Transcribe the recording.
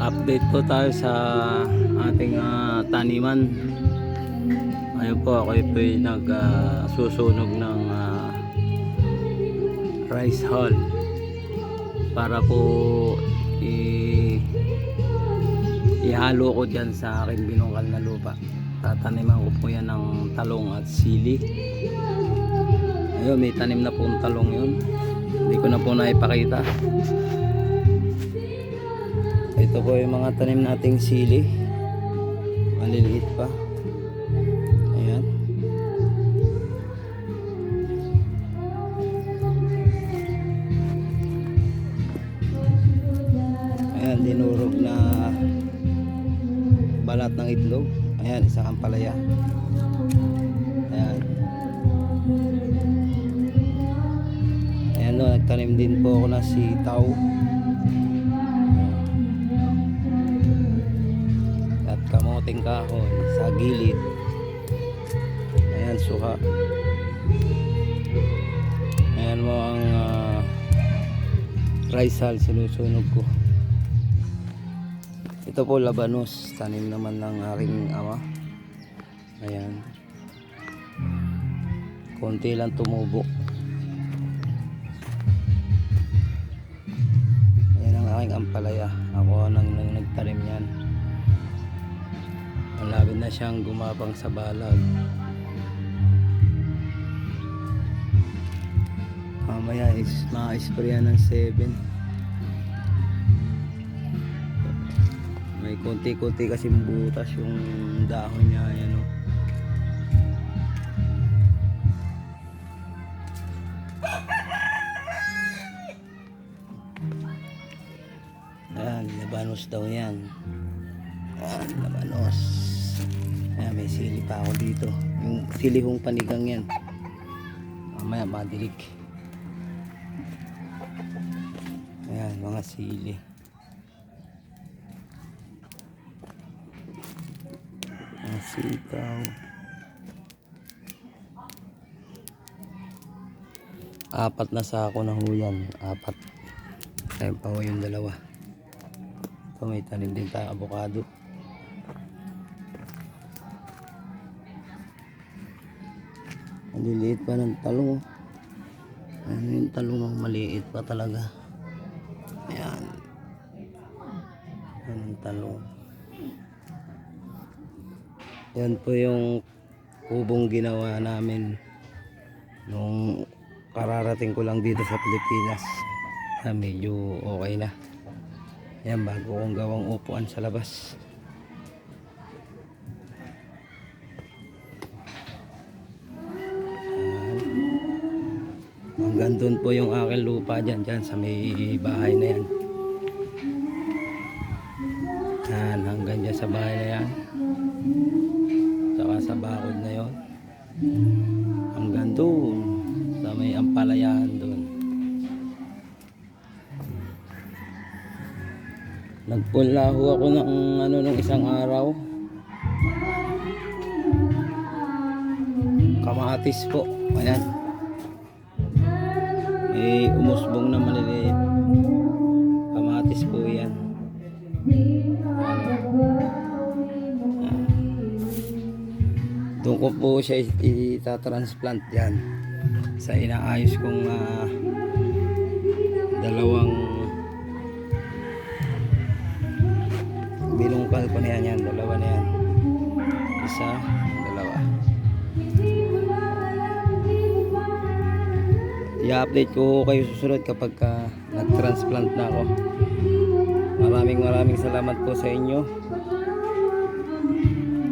update po tayo sa ating ah, taniman. Ayun po, ako po yung nagsusunog ng ah, rice hull para po i ihalo ko dyan sa aking binungkal na lupa. Tataniman ko po yan ng talong at sili. Ayun, may tanim na pong talong yun. Hindi ko na po naipakita. Ito po yung mga tanim nating sili. Maliliit pa. Ayan. Ayan, dinurog na balat ng itlog. Ayan, isang ampalaya. Ayan. Ayan no, nagtanim din po ako ng sitaw. At kamoting kahoy sa gilid. Ayan, suha. Ayan mo ang ah, rice hull sinusunog ko. Ito po labanos, tanim naman ng aking ama. Ayan. Konti lang tumubo. Ayan ang aking ampalaya. Ako nang, nang nagtanim yan. Malapit na siyang gumapang sa balag. Mamaya is ma-sprayan ng 7. May konti-konti kasi butas yung dahon niya. Ayan o. Ayan, labanos daw yan. Ayan, labanos. Ayan, may sili pa ako dito. Yung sili kong panigang yan. Mamaya madilig. Ayan, mga sili. Mga sitaw. Apat na sako na huyan. Apat. Tayo pa ho yung dalawa. Ito may tanim din tayo avocado. Ang liliit pa ng talong. Ano yung talong maliit pa talaga. Ayan. Yan ang talong. Yan po yung kubong ginawa namin nung kararating ko lang dito sa Pilipinas. Na medyo okay na. Yan bago kong gawang upuan sa labas. Hanggang doon po yung aking lupa dyan, dyan sa may bahay na yan. Yan, hanggang dyan sa bahay na yan. Saka sa bakod na yon. Hanggang doon, sa may ampalayahan doon. Nagpunla ho ako ng ano nung isang araw. Kamatis po. Ayan. May umusbong na maliliit. Kamatis po yan. Doon ko po siya itatransplant yan. Sa inaayos kong ah, dalawang binungkal ko na yan yan. Dalawa na yan. Isa, I-update ko kayo susunod kapag ka nag-transplant na ako. Maraming maraming salamat po sa inyo.